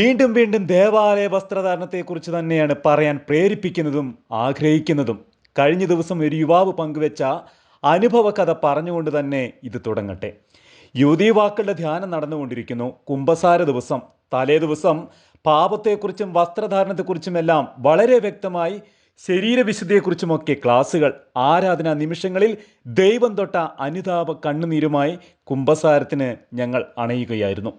വീണ്ടും വീണ്ടും ദേവാലയ വസ്ത്രധാരണത്തെക്കുറിച്ച് തന്നെയാണ് പറയാൻ പ്രേരിപ്പിക്കുന്നതും ആഗ്രഹിക്കുന്നതും. കഴിഞ്ഞ ദിവസം ഒരു യുവാവ് പങ്കുവെച്ച അനുഭവ കഥ പറഞ്ഞുകൊണ്ട് തന്നെ ഇത് തുടങ്ങട്ടെ. യുവതീവാക്കളുടെ ധ്യാനം നടന്നുകൊണ്ടിരിക്കുന്നു. കുംഭസാര ദിവസം. തലേ ദിവസം പാപത്തെക്കുറിച്ചും വസ്ത്രധാരണത്തെക്കുറിച്ചുമെല്ലാം വളരെ വ്യക്തമായി ശരീരവിശുദ്ധിയെക്കുറിച്ചുമൊക്കെ ക്ലാസുകൾ ആരാധന നിമിഷങ്ങളിൽ ദൈവം തൊട്ട അനുതാപ കണ്ണുനീരുമായി കുംഭസാരത്തിന് ഞങ്ങൾ അണയുകയായിരുന്നു.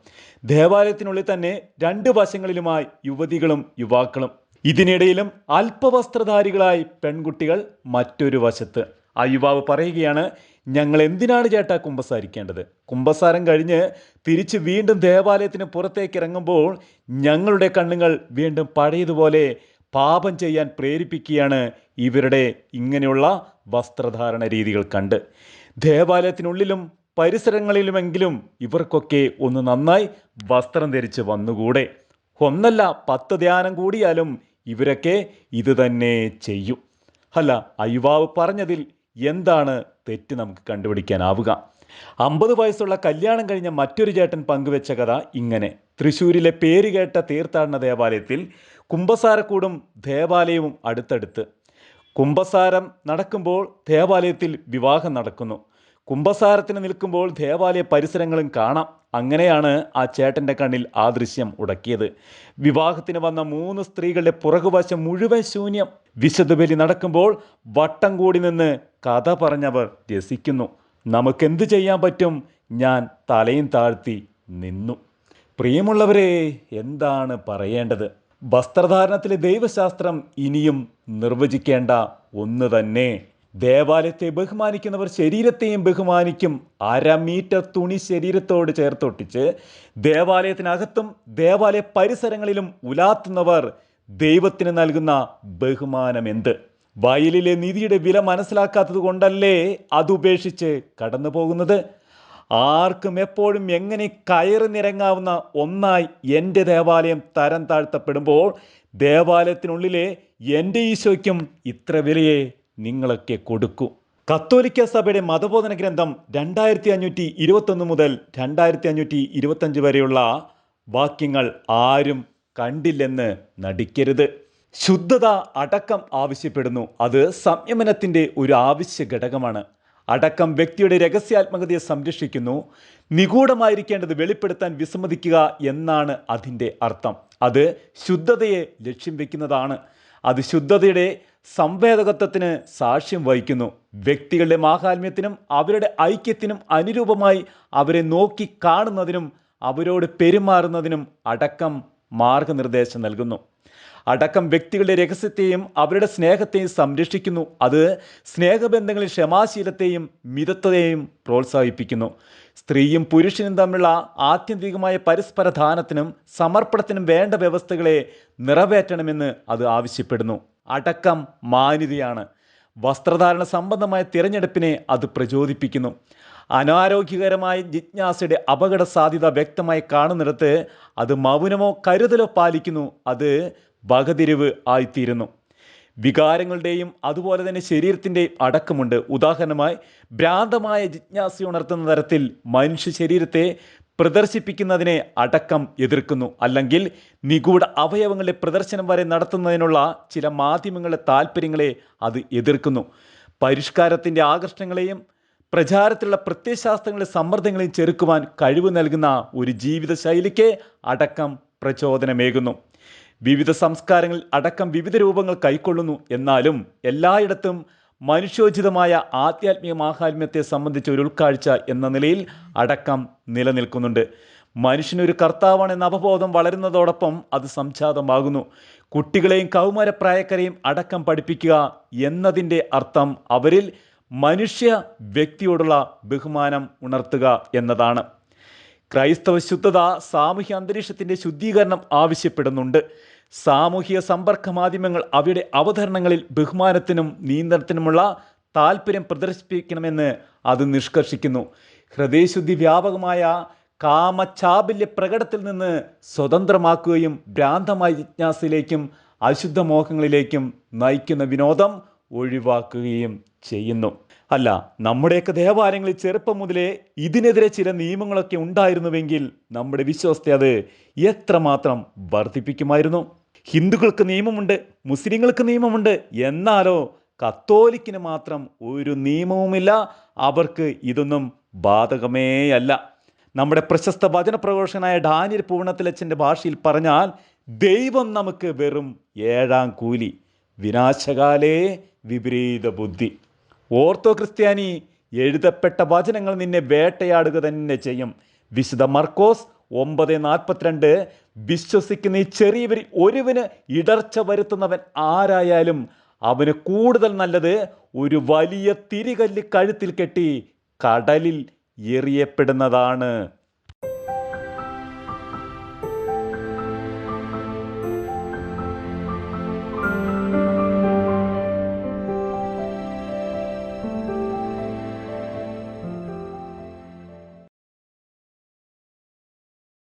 ദേവാലയത്തിനുള്ളിൽ തന്നെ രണ്ട് വശങ്ങളിലുമായി യുവതികളും യുവാക്കളും. ഇതിനിടയിലും അല്പവസ്ത്രധാരികളായി പെൺകുട്ടികൾ മറ്റൊരു വശത്ത്. ആ യുവാവ് പറയുകയാണ് ഞങ്ങൾ എന്തിനാണ് ചേട്ടാ കുമ്പസാരിക്കേണ്ടത് കുമ്പസാരം കഴിഞ്ഞ് തിരിച്ച് വീണ്ടും ദേവാലയത്തിന് പുറത്തേക്ക് ഇറങ്ങുമ്പോൾ ഞങ്ങളുടെ കണ്ണുകൾ വീണ്ടും പഴയതുപോലെ പാപം ചെയ്യാൻ പ്രേരിപ്പിക്കുകയാണ് ഇവരുടെ ഇങ്ങനെയുള്ള വസ്ത്രധാരണ രീതികൾ കണ്ട്. ദേവാലയത്തിനുള്ളിലും പരിസരങ്ങളിലുമെങ്കിലും ഇവർക്കൊക്കെ ഒന്ന് നന്നായി വസ്ത്രം ധരിച്ച് വന്നുകൂടെ. ഒന്നല്ല പത്ത് ധ്യാനം കൂടിയാലും ഇവരൊക്കെ ഇത് തന്നെ ചെയ്യും. അല്ല അയുവാവ് പറഞ്ഞതിൽ എന്താണ് തെറ്റ് നമുക്ക് കണ്ടുപിടിക്കാനാവുക? അമ്പത് വയസ്സുള്ള കല്യാണം കഴിഞ്ഞ മറ്റൊരു ചേട്ടൻ പങ്കുവെച്ച കഥ ഇങ്ങനെ. തൃശ്ശൂരിലെ പേരുകേട്ട തീർത്ഥാടന ദേവാലയത്തിൽ കുംഭസാരക്കൂടും ദേവാലയവും അടുത്തടുത്ത്. കുംഭസാരം നടക്കുമ്പോൾ ദേവാലയത്തിൽ വിവാഹം നടക്കുന്നു. കുംഭസാരത്തിന് നിൽക്കുമ്പോൾ ദേവാലയ പരിസരങ്ങളും കാണാം. അങ്ങനെയാണ് ആ ചേട്ടന്റെ കണ്ണിൽ ആ ദൃശ്യം ഉടക്കിയത്. വിവാഹത്തിന് വന്ന മൂന്ന് സ്ത്രീകളുടെ പുറകുവശം മുഴുവൻ ശൂന്യം. വിശുദ്ധബലി നടക്കുമ്പോൾ വട്ടം കൂടി നിന്ന് കഥ പറഞ്ഞവർ രസിക്കുന്നു. നമുക്കെന്ത് ചെയ്യാൻ പറ്റും? ഞാൻ തലയും താഴ്ത്തി നിന്നു. പ്രിയമുള്ളവരെ എന്താണ് പറയേണ്ടത്? വസ്ത്രധാരണത്തിലെ ദൈവശാസ്ത്രം ഇനിയും നിർവചിക്കേണ്ട ഒന്ന് തന്നെ. ദേവാലയത്തെ ബഹുമാനിക്കുന്നവർ ശരീരത്തെയും ബഹുമാനിക്കും. അര മീറ്റർ തുണി ശരീരത്തോട് ചേർത്തൊട്ടിച്ച് ദേവാലയത്തിനകത്തും ദേവാലയ പരിസരങ്ങളിലും ഉലാത്തുന്നവർ ദൈവത്തിന് നൽകുന്ന ബഹുമാനം എന്ത്? വയലിലെ നിധിയുടെ വില മനസ്സിലാക്കാത്തത് കൊണ്ടല്ലേ അതുപേക്ഷിച്ച് കടന്നു പോകുന്നത് ആർക്കും എപ്പോഴും എങ്ങനെ കയറി നിരങ്ങാവുന്ന ഒന്നായി എന്റെ ദേവാലയം തരം താഴ്ത്തപ്പെടുമ്പോൾ ദേവാലയത്തിനുള്ളിലെ എന്റെ ഈശോയ്ക്കും ഇത്ര വിലയെ നിങ്ങളൊക്കെ കൊടുക്കൂ. കത്തോലിക്ക സഭയുടെ മതബോധന ഗ്രന്ഥം രണ്ടായിരത്തി അഞ്ഞൂറ്റി ഇരുപത്തൊന്ന് മുതൽ രണ്ടായിരത്തി അഞ്ഞൂറ്റി ഇരുപത്തഞ്ച് വരെയുള്ള വാക്യങ്ങൾ ആരും കണ്ടില്ലെന്ന് നടിക്കരുത്. ശുദ്ധത അടക്കം ആവശ്യപ്പെടുന്നു. അത് സംയമനത്തിന്റെ ഒരു ആവശ്യ ഘടകമാണ് അടക്കം വ്യക്തിയുടെ രഹസ്യാത്മകതയെ സംരക്ഷിക്കുന്നു. നിഗൂഢമായിരിക്കേണ്ടത് വെളിപ്പെടുത്താൻ വിസമ്മതിക്കുക എന്നാണ് അതിന്റെ അർത്ഥം. അത് ശുദ്ധതയെ ലക്ഷ്യം വെക്കുന്നതാണ്. അത് ശുദ്ധതയുടെ സംവേദകത്വത്തിന് സാക്ഷ്യം വഹിക്കുന്നു. വ്യക്തികളുടെ മാഹാത്മ്യത്തിനും അവരുടെ ഐക്യത്തിനും അനുരൂപമായി അവരെ നോക്കി കാണുന്നതിനും അവരോട് പെരുമാറുന്നതിനും അടക്കം മാർഗനിർദ്ദേശം നൽകുന്നു. അടക്കം വ്യക്തികളുടെ രഹസ്യത്തെയും അവരുടെ സ്നേഹത്തെയും സംരക്ഷിക്കുന്നു. അത് സ്നേഹബന്ധങ്ങളിൽ ക്ഷമാശീലത്തെയും മിതത്വത്തെയും പ്രോത്സാഹിപ്പിക്കുന്നു. സ്ത്രീയും പുരുഷനും തമ്മിലുള്ള ആത്യന്തികമായ പരസ്പര ദാനത്തിനും സമർപ്പണത്തിനും വേണ്ട വ്യവസ്ഥകളെ നിറവേറ്റണമെന്ന് അത് ആവശ്യപ്പെടുന്നു. അടക്കം മാന്യതയാണ്. വസ്ത്രധാരണ സംബന്ധമായ തിരഞ്ഞെടുപ്പിനെ അത് പ്രചോദിപ്പിക്കുന്നു. അനാരോഗ്യകരമായ ജിജ്ഞാസയുടെ അപകട സാധ്യത വ്യക്തമായി കാണുന്നിടത്ത് അത് മൗനമോ കരുതലോ പാലിക്കുന്നു. അത് വകതിരിവ് ആയിത്തീരുന്നു. വികാരങ്ങളുടെയും അതുപോലെ തന്നെ ശരീരത്തിന്റെയും അടക്കമുണ്ട്. ഉദാഹരണമായി ഭ്രാന്തമായ ജിജ്ഞാസ ഉണർത്തുന്ന തരത്തിൽ മനുഷ്യ ശരീരത്തെ പ്രദർശിപ്പിക്കുന്നതിനെ അടക്കം എതിർക്കുന്നു. അല്ലെങ്കിൽ നിഗൂഢ അവയവങ്ങളുടെ പ്രദർശനം വരെ നടത്തുന്നതിനുള്ള ചില മാധ്യമങ്ങളുടെ താല്പര്യങ്ങളെ അത് എതിർക്കുന്നു. പരിഷ്കാരത്തിന്റെ ആകർഷണങ്ങളെയും പ്രചാരത്തിലുള്ള പ്രത്യയശാസ്ത്രങ്ങളെ സമ്മർദ്ദങ്ങളെയും ചെറുക്കുവാൻ കഴിവ് നൽകുന്ന ഒരു ജീവിത ശൈലിക്ക് അടക്കം പ്രചോദനമേകുന്നു. വിവിധ സംസ്കാരങ്ങളിൽ അടക്കം വിവിധ രൂപങ്ങൾ കൈക്കൊള്ളുന്നു. എന്നാലും എല്ലായിടത്തും മനുഷ്യോചിതമായ ആധ്യാത്മിക മാഹാത്മ്യത്തെ സംബന്ധിച്ച ഒരു ഉൾക്കാഴ്ച എന്ന നിലയിൽ അടക്കം നിലനിൽക്കുന്നുണ്ട്. മനുഷ്യനൊരു കർത്താവാണ് എന്ന അവബോധം വളരുന്നതോടൊപ്പം അത് സംജാതമാകുന്നു. കുട്ടികളെയും കൗമാരപ്രായക്കാരെയും അടക്കം പഠിപ്പിക്കുക എന്നതിന്റെ അർത്ഥം അവരിൽ മനുഷ്യ വ്യക്തിയോടുള്ള ബഹുമാനം ഉണർത്തുക എന്നതാണ്. ക്രൈസ്തവ ശുദ്ധത സാമൂഹ്യ അന്തരീക്ഷത്തിന്റെ ശുദ്ധീകരണം ആവശ്യപ്പെടുന്നുണ്ട്. സാമൂഹ്യ സമ്പർക്ക മാധ്യമങ്ങൾ അവയുടെ അവതരണങ്ങളിൽ ബഹുമാനത്തിനും നിയന്ത്രണത്തിനുമുള്ള താല്പര്യം പ്രദർശിപ്പിക്കണമെന്ന് അത് നിഷ്കർഷിക്കുന്നു. ഹൃദയശുദ്ധി വ്യാപകമായ കാമചാബല്യ പ്രകടത്തിൽ നിന്ന് സ്വതന്ത്രമാക്കുകയും ഭ്രാന്തമായ ജിജ്ഞാസയിലേക്കും അശുദ്ധ മോഹങ്ങളിലേക്കും നയിക്കുന്ന വിനോദം ഒഴിവാക്കുകയും ചെയ്യുന്നു. അല്ല നമ്മുടെയൊക്കെ ദേവാലയങ്ങളിൽ ചെറുപ്പം മുതലേ ഇതിനെതിരെ ചില നിയമങ്ങളൊക്കെ ഉണ്ടായിരുന്നുവെങ്കിൽ നമ്മുടെ വിശ്വാസത്തെ അത് എത്രമാത്രം വർദ്ധിപ്പിക്കുമായിരുന്നു? ഹിന്ദുക്കൾക്ക് നിയമമുണ്ട് മുസ്ലിങ്ങൾക്ക് നിയമമുണ്ട്. എന്നാലോ കത്തോലിക്കിന് മാത്രം ഒരു നിയമവുമില്ല. അവർക്ക് ഇതൊന്നും ബാധകമേയല്ല നമ്മുടെ പ്രശസ്ത വചനപ്രഘോഷകനായ ഡാനിയൽ പൂവണത്തിലച്ചന്റെ ഭാഷയിൽ പറഞ്ഞാൽ ദൈവം നമുക്ക് വെറും ഏഴാം കൂലി വിനാശകാലേ വിപരീത ബുദ്ധി. ഓർത്തോ ക്രിസ്ത്യാനി എഴുതപ്പെട്ട വചനങ്ങൾ നിന്നെ വേട്ടയാടുക തന്നെ ചെയ്യും. വിശുദ്ധ മർക്കോസ് ഒമ്പത് നാൽപ്പത്തിരണ്ട് വിശ്വസിക്കുന്ന ഈ ചെറിയവരിൽ ഒരുവന് ഇടർച്ച വരുത്തുന്നവൻ ആരായാലും അവന് കൂടുതൽ നല്ലത് ഒരു വലിയ തിരികല്ല് കഴുത്തിൽ കെട്ടി കടലിൽ എറിയപ്പെടുന്നതാണ്.